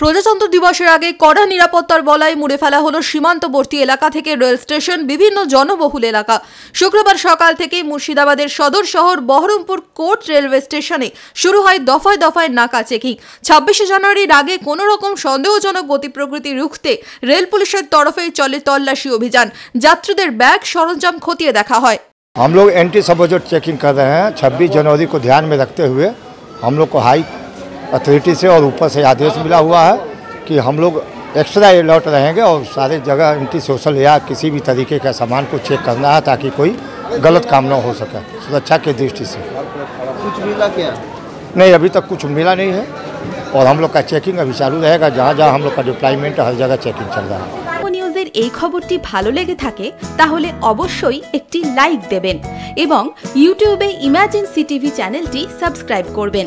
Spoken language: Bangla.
প্রজাতন্ত্র দিবসের আগে কড়া নিরাপত্তার বলায় মুড়ে ফেলা হলো সীমান্তবর্তী এলাকা থেকে রেল স্টেশন বিভিন্ন জনবহুল এলাকা শুক্রবার সকাল থেকেই মুর্শিদাবাদের সদর শহর বহরমপুর কোর্ট রেলওয়ে স্টেশনে শুরু হয় দফায় দফায় নাকা চেকিং ছাব্বিশে জানুয়ারির আগে কোনো রকম সন্দেহজনক গতি প্রকৃতি রুখতে রেল পুলিশের তরফেই চলে তল্লাশি অভিযান যাত্রীদের ব্যাগ সরঞ্জাম খতিয়ে দেখা হয় हम लोग एंटी सबोजेट चेकिंग कर रहे हैं 26 जनवरी को ध्यान में रखते हुए हम लोग को हाई अथॉरिटी से और ऊपर से आदेश मिला हुआ है कि हम लोग एक्स्ट्रा अलर्ट रहेंगे और सारे जगह एंटी सोशल या किसी भी तरीके का सामान को चेक करना है ताकि कोई गलत काम न हो सके सुरक्षा की दृष्टि से कुछ मिला क्या नहीं अभी तक कुछ मिला नहीं है और हम लोग का चेकिंग अभी चालू रहेगा जहाँ जहाँ हम लोग का डिप्लॉयमेंट है हर जगह चेकिंग चल रहा है নিউজের এই খবরটি ভালো লেগে থাকে তাহলে অবশ্যই একটি লাইক দেবেন এবং ইউটিউবে ইমাজিন সিটিভি চ্যানেলটি সাবস্ক্রাইব করবেন